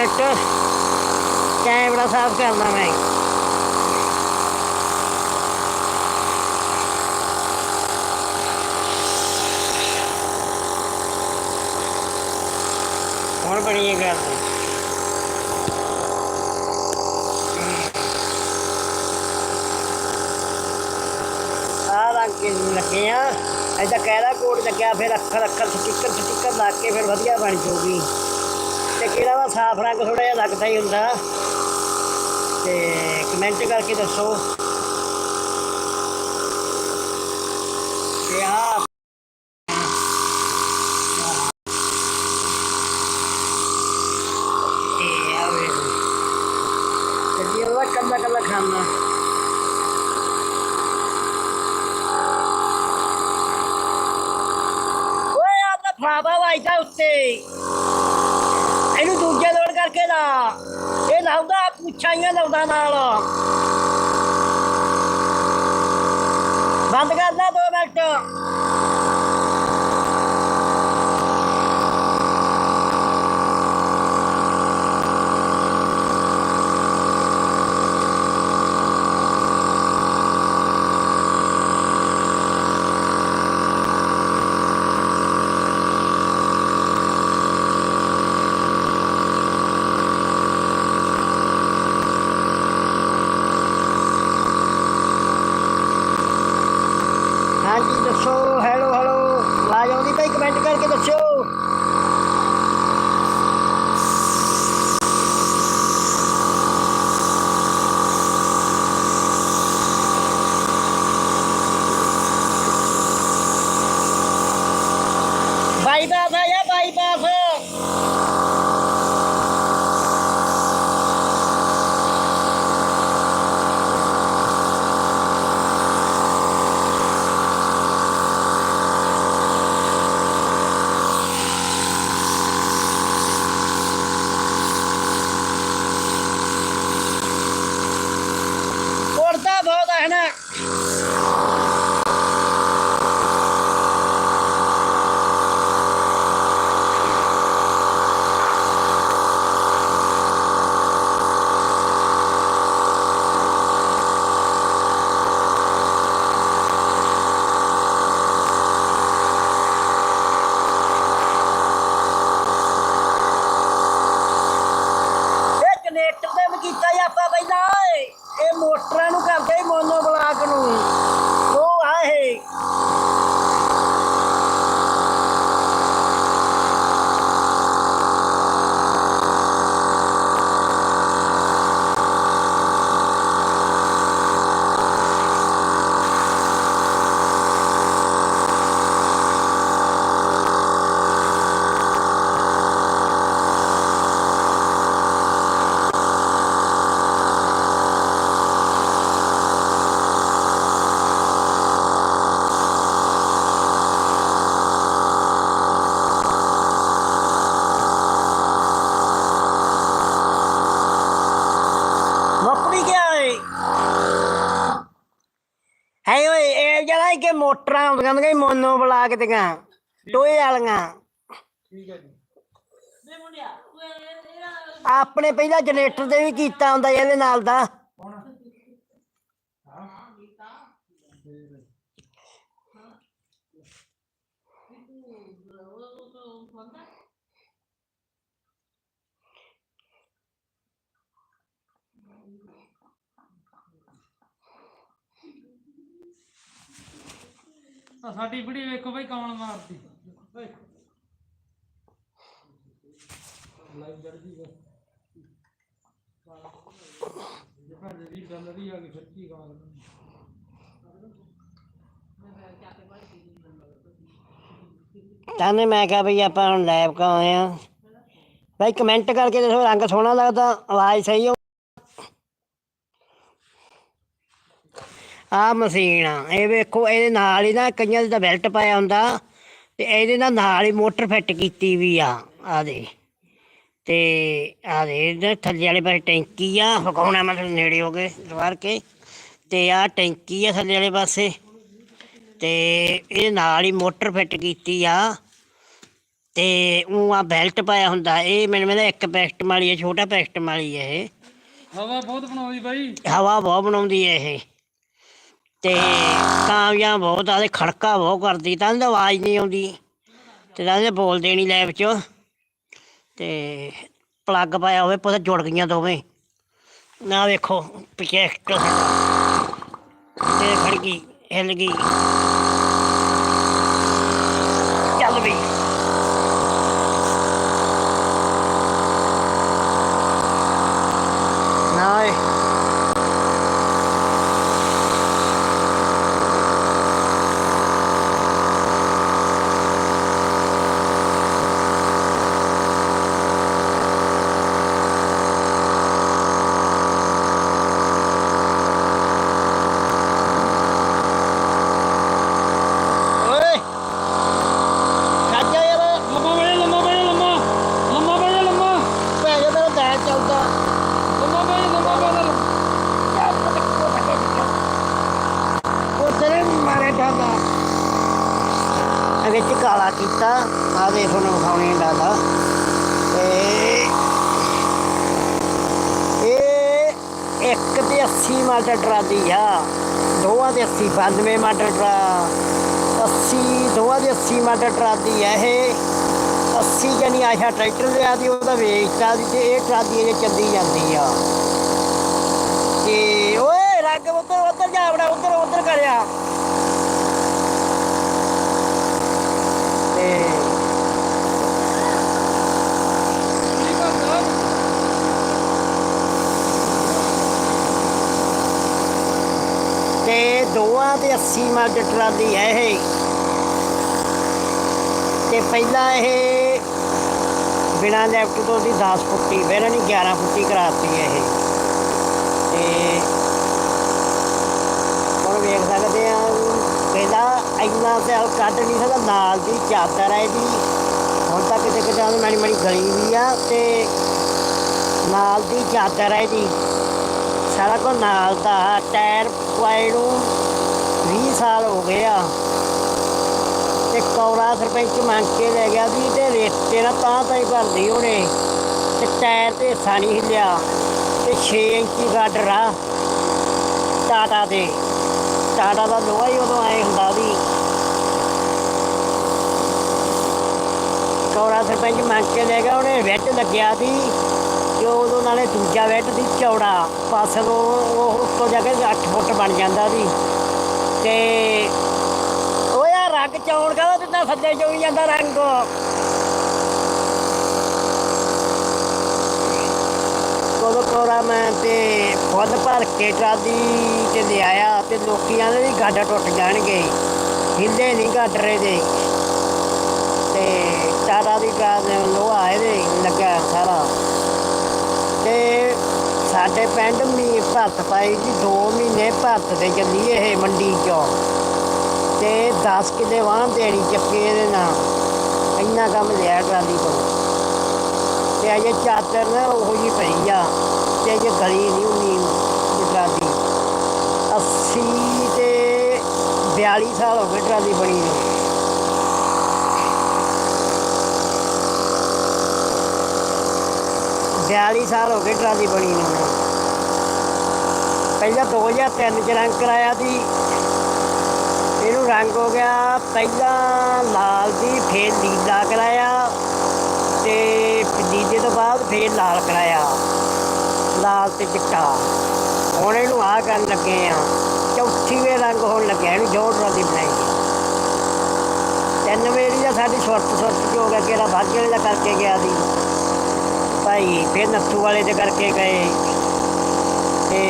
ਦਿਖਾਉਣੇ ਆ ਇੱਕ ਮਿੰਟ ਕੈਮਰਾ ਸਾਫ਼ ਕਰਨਾ ਮੈਂ ਹੁਣ ਬਣੀ ਇਹ ਗੱਲ ਆ ਰੰਗ ਕੇ ਲੱਗੇ ਆ ਐਦਾ ਕਹਿਦਾ ਕੋਡ ਲੱਗਿਆ ਫਿਰ ਅੱਖਰ ਅੱਖਰ ਸਟicker ਸਟicker ਲਾ ਕੇ ਫਿਰ ਵਧੀਆ ਬਣ ਜਾਊਗੀ ਤੇ ਕਿਹੜਾ ਵਾ ਸਾਫ਼ ਰੰਗ ਥੋੜਾ ਜਿਹਾ ਲੱਗਦਾ ਹੀ ਹੁੰਦਾ ਤੇ ਕਮੈਂਟ ਕਰਕੇ ਦੱਸੋ ਤੇ ਆ ਤੇ ਆ ਵੇ ਤੇ ਜੀ ਉਹ ਕੱਲਾ ਕੱਲਾ ਖਾਣਾ ਓਏ ਆ ਤਾਂ ਫਾਵਾ ਵਾਈਦਾ ਉੱਤੇ ਇਹਨੂੰ ਦੂਜੇ ਲੋੜ ਇਹ ਲਾਉਂਦਾ ਪੁੱਛਾਈਆਂ ਲਾਉਂਦਾ ਨਾਲ। ਬੰਦ ਕਰਦਾ ਦੋ ਮਿੰਟ ਹਾਂਜੀ ਦੱਸੋ ਹੈਲੋ ਹੈਲੋ ਆਵਾਜ਼ ਆਉਂਦੀ ਭਾਈ ਕਮੈਂਟ ਕਰਕੇ ਦੱਸਿਓ ਬਾਈਪਾਸ ਆ ਜਾਂ ਬਾਈਪਾਸ ਉੜਦਾ ਬਹੁਤ ਹੈ ਨਾ ਇਹ ਕਨੈਕਟਰ ਤੇ ਵੀ ਕੀਤਾ ਸੀ ਆਪਾਂ ਪਹਿਲਾਂ ਓਏ ਇਹ ਮੋਟਰਾਂ ਨੂੰ ਕਰਦੇ ਹੀ ਮੋਨੋ ਬਲਾਕ ਨੂੰ ਉਹ ਆ ਇਹ ਮੁੱਕਦੀ ਗਿਆ ਏ ਹੈ ਓਏ ਇਹ ਜਿਹੜਾ ਕਿ ਮੋਟਰਾਂ ਹੁੰਦੀਆਂ ਨੇ ਮੋਨੋ ਬਲਾਕ ਤੇ ਗਾ ਟੋਏ ਵਾਲੀਆਂ ਆਪਣੇ ਪਹਿਲਾਂ ਜਨਰੇਟਰ ਦੇ ਵੀ ਕੀਤਾ ਹੁੰਦਾ ਇਹਦੇ ਨਾਲ ਦਾ ਆ ਸਾਡੀ ਵੀਡੀਓ ਵੇਖੋ ਬਈ ਕੌਣ ਮਾਰਦੀ। ਓਏ ਲਾਈਵ ਚੜ ਗਈ ਜਿਹੜਾ ਜਿਹੜੀ ਗੱਲ ਦੀ ਆ ਗਈ ਸੱਚੀ ਗੱਲ ਤਾਂ ਮੈਂ ਕਿਹਾ ਵੀ ਆਪਾਂ ਹੁਣ ਲਾਈਵ ਕਾ ਆਏ ਆ ਭਾਈ ਕਮੈਂਟ ਕਰਕੇ ਦੱਸੋ ਰੰਗ ਸੋਹਣਾ ਲੱਗਦਾ, ਆਵਾਜ਼ ਸਹੀ ਹੋ ਆ ਮਸ਼ੀਨ ਆ। ਇਹ ਵੇਖੋ ਇਹਦੇ ਨਾਲ ਹੀ ਨਾ ਕਈਆਂ ਦੇ ਤਾਂ ਬੈਲਟ ਪਾਇਆ ਹੁੰਦਾ ਤੇ ਇਹਦੇ ਨਾਲ ਨਾਲ ਹੀ ਮੋਟਰ ਫਿੱਟ ਕੀਤੀ ਵੀ ਆ। ਆ ਦੇ ਤੇ ਆ ਦੇ ਇਹਦੇ ਥੱਲੇ ਵਾਲੇ ਪਾਸੇ ਟੈਂਕੀ ਆ। ਫਕਾਉਣਾ ਮਤਲਬ ਨੇੜੇ ਹੋ ਗਏ ਸਵਾਰ ਕੇ। ਤੇ ਆ ਟੈਂਕੀ ਆ ਥੱਲੇ ਵਾਲੇ ਪਾਸੇ। ਤੇ ਇਹਦੇ ਨਾਲ ਹੀ ਮੋਟਰ ਫਿੱਟ ਕੀਤੀ ਆ। ਤੇ ਉਹ ਆ ਬੈਲਟ ਪਾਇਆ ਹੁੰਦਾ। ਇਹ ਮੈਨੂੰ ਕਹਿੰਦਾ ਇੱਕ ਪੈਕਟ ਵਾਲੀ ਹੈ ਛੋਟਾ ਪੈਕਟ ਵਾਲੀ ਹੈ ਇਹ। ਹਵਾ ਬਹੁਤ ਬਣਾਉਂਦੀ ਬਾਈ। ਹਵਾ ਬਹੁਤ ਬਣਾਉਂਦੀ ਹੈ ਇਹ। ਤੇ ਕਾਮਯਾਬ ਬਹੁਤ ਆ ਤੇ ਖੜਕਾ ਬਹੁਤ ਕਰਦੀ, ਤਾਂ ਇਹਦੀ ਆਵਾਜ਼ ਨਹੀਂ ਆਉਂਦੀ ਤੇ ਤਾਂ ਇਹ ਬੋਲਦੇ ਨਹੀਂ ਲੈਬ ਚ ਤੇ ਪਲੱਗ ਪਾਇਆ ਹੋਵੇ, ਪਤਾ ਜੁੜ ਗਈਆਂ ਦੋਵੇਂ। ਨਾ ਵੇਖੋ, ਪਿੱਛੇ ਤੇ ਖੜ ਗਈ, ਹਿੱਲ ਗਈ। ਚੱਲ ਵੀ ਨਾ ਓਏ ਓਏ ਕੱਜਾ ਯਾਰ ਲੰਮਾ ਬਣੇ ਲੰਮਾ ਬਣੇ ਲੰਮਾ ਲੰਮਾ ਬਣੇ ਲੰਮਾ ਭੈ ਜਾ ਤੇਰਾ ਦੈਨ ਚੱਲਦਾ ਲੰਮਾ ਬਣੇ ਲੰਮਾ ਬਣੇ ਉਹ ਤੇਰੇ ਮਾਰੇ ਦਾਦਾ ਇਹ ਵਿੱਚ ਕਾਲਾ ਕੀਤਾ ਆ ਦੇ ਤੁਹਾਨੂੰ ਵਿਖਾਉਣੀ ਦਾਦਾ ਤੇ ਇਹ ਇੱਕ ਤੇ 80 ਮਾਡਲ ਆ। ਦੋਵਾਂ ਦੇ 80 92 ਮਾਡਲ ਟਰਾ। 80 ਦੋਵਾਂ ਦੇ 80 ਮਾਡਲ ਟਰਾਲੀ ਆ ਇਹ। 80 ਜਣੀ ਆਸ਼ਾ ਟਰੈਕਟਰ ਲਿਆ ਦੀ, ਉਹਦਾ ਵੇਚਤਾ ਦੀ ਤੇ ਇਹ ਟਰਾਲੀ ਇਹ ਚੱਲੀ ਜਾਂਦੀ ਆ। ਤੇ ਓਏ, ਰੱਗ ਉੱਧਰ ਉੱਧਰ ਜਾ ਆਪਣਾ, ਉੱਧਰ ਉੱਧਰ ਕਰਿਆ ਤੇ ਕੀ ਕਰਦਾ ਤੇ ਦੋਵਾਂ ਦੇ 80 ਮੱਝ ਟਰਾਲੀ ਹੈ ਇਹ। ਤੇ ਪਹਿਲਾਂ ਇਹ ਬਿਨਾਂ ਲੈਫਟ ਤੋਂ ਦੀ 10 ਫੁੱਟੀ, ਫਿਰ ਇਹਨੇ 11 ਫੁੱਟੀ ਕਰਾਤੀ ਇਹ। ਤੇ ਹੁਣ ਵੇਖ ਸਕਦੇ ਆ, ਪਹਿਲਾਂ ਇੰਨਾ ਸੈਲ ਕੱਢ ਨਹੀਂ ਸਕਦਾ, ਨਾਲ ਦੀ ਚਾਦਰ ਹੈ ਇਹਦੀ। ਹੁਣ ਤੱਕ ਕਿਤੇ ਕਿਤੇ ਮਾੜੀ ਮਾੜੀ ਗਲੀ ਵੀ ਆ ਤੇ ਨਾਲ ਦੀ ਚਾਦਰ ਹੈ ਇਹਦੀ। ਸਾਰਾ ਕੁਝ ਨਾਲ ਦਾ ਟਾਇਰ ਪੁਆਏ ਨੂੰ 20 ਸਾਲ ਹੋ ਗਏ ਆ। ਤੇ ਕੌੜਾ ਸਰਪੰਚ ਮੰਗ ਕੇ ਲੈ ਗਿਆ ਸੀ ਤੇ ਰੇਤੇ ਨਾਲ ਤਾਂ ਤਾਂ ਹੀ ਭਰਦੀ ਉਹਨੇ। ਤੇ ਟਾਇਰ ਤੇ ਹਿੱਸਾ ਨਹੀਂ ਹਿੱਲਿਆ ਤੇ 6 ਇੰਚੀ ਗਾਡਰ ਆ ਟਾਟਾ ਦੇ। ਟਾਟਾ ਦਾ ਲੋਹਾ ਹੀ ਉਦੋਂ ਆਏ ਹੁੰਦਾ ਸੀ। ਕੌੜਾ ਸਰਪੰਚ ਮੰਗ ਕੇ ਲੈ ਗਿਆ, ਉਹਨੇ ਵਿੱਚ ਲੱਗਿਆ ਸੀ। ਤੇ ਉਦੋਂ ਨਾਲੇ ਦੂਜਾ ਬੈੱਡ ਸੀ ਚੌੜਾ। ਪਾਸੇ ਤੋਂ ਉਹ ਉੱਤੋਂ ਜਾ ਕੇ 8 ਫੁੱਟ ਬਣ ਜਾਂਦਾ ਸੀ। ਤੇ ਓਏ ਆ ਰੰਗ ਚੌਣ ਕਾ ਦਿੱਤਾ ਥੱਲੇ ਚੋਈ ਜਾਂਦਾ ਰੰਗ। ਕੋਲ ਕੋਰਾ ਮੈਂ ਤੇ ਫੁੱਲ ਭਰ ਕੇ ਟਰਾਲੀ ਤੇ ਲਿਆਇਆ ਤੇ ਲੋਕੀਆਂ ਦੇ ਵੀ ਗਾਡਾ ਟੁੱਟ ਜਾਣਗੇ। ਹਿੱਲੇ ਨਹੀਂ ਗਾਡਰੇ ਦੇ। ਤੇ ਟਾਟਾ ਦੀ ਕਾਰ ਲੋਹਾ ਇਹਦੇ ਲੱਗਾ ਸਾਰਾ। ਤੇ ਸਾਡੇ ਪਿੰਡ ਮੀ ਭੱਤ ਪਾਈ ਜੀ 2 ਮਹੀਨੇ ਭੱਤ ਤੇ ਚੱਲੀ ਇਹ ਮੰਡੀ ਚੋਂ। ਤੇ 10 ਕਿੱਲੇ ਵਾਂ ਦੇਣੀ ਚੱਕੇ ਇਹਦੇ ਨਾਲ ਇੰਨਾ ਕੰਮ ਲਿਆ ਟਰਾਲੀ ਤੋਂ। ਤੇ ਅਜੇ ਚਾਦਰ ਨਾ ਉਹ ਜੀ ਪਈ ਆ, ਤੇ ਅਜੇ ਗਲੀ ਨਹੀਂ ਉਨੀ ਟਰਾਲੀ। 80 ਤੇ 42 ਸਾਲ ਹੋ ਗਏ ਟਰਾਲੀ ਬਣੀ ਨੂੰ। ਬਿਆਲੀ ਸਾਲ ਹੋ ਗਏ ਟਰਾਲੀ ਬਣੀ ਨੂੰ। ਪਹਿਲਾਂ 2003 ਚ ਰੰਗ ਕਰਾਇਆ ਸੀ। ਇਹਨੂੰ ਰੰਗ ਹੋ ਗਿਆ ਪਹਿਲਾਂ ਲਾਲ ਦੀ ਫੇਰ ਨੀਲਾ ਕਰਾਇਆ ਤੇ ਨੀਲੇ ਤੋਂ ਬਾਅਦ ਫੇਰ ਲਾਲ ਕਰਾਇਆ। ਲਾਲ ਤੇ ਚਿੱਟਾ। ਹੁਣ ਇਹਨੂੰ ਆ ਕਰਨ ਲੱਗੇ ਆ। ਚੌਥੀਵੇਂ ਰੰਗ ਹੋਣ ਲੱਗਿਆ, ਇਹਨੂੰ ਜੋੜ ਟਰਾਲੀ ਬਣਾਈ। ਤਿੰਨ ਵੇਰੀ ਦਾ ਸਾਡੀ ਸੁਰਤ ਸੁਰਤ ਚ ਹੋ ਗਿਆ, ਕਿਹੜਾ ਭਾਗੇ ਦਾ ਕਰਕੇ ਗਿਆ ਸੀ। ਭਾਈ ਫਿਰ ਨੱਥੂ ਵਾਲੇ ਦੇ ਕਰਕੇ ਗਏ। ਤੇ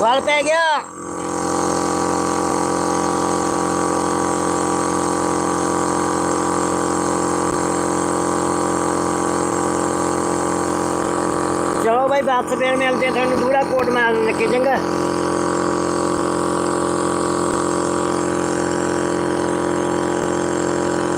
ਵਾਲ ਪੈ ਗਿਆ। ਚਲੋ ਭਾਈ ਬਾਤ ਫੇਰ ਮਿਲਦੇ ਤੁਹਾਨੂੰ ਦੂਰਾ ਕੋਟ ਮਾਰਨ ਲੱਗੇ ਚੰਗਾ?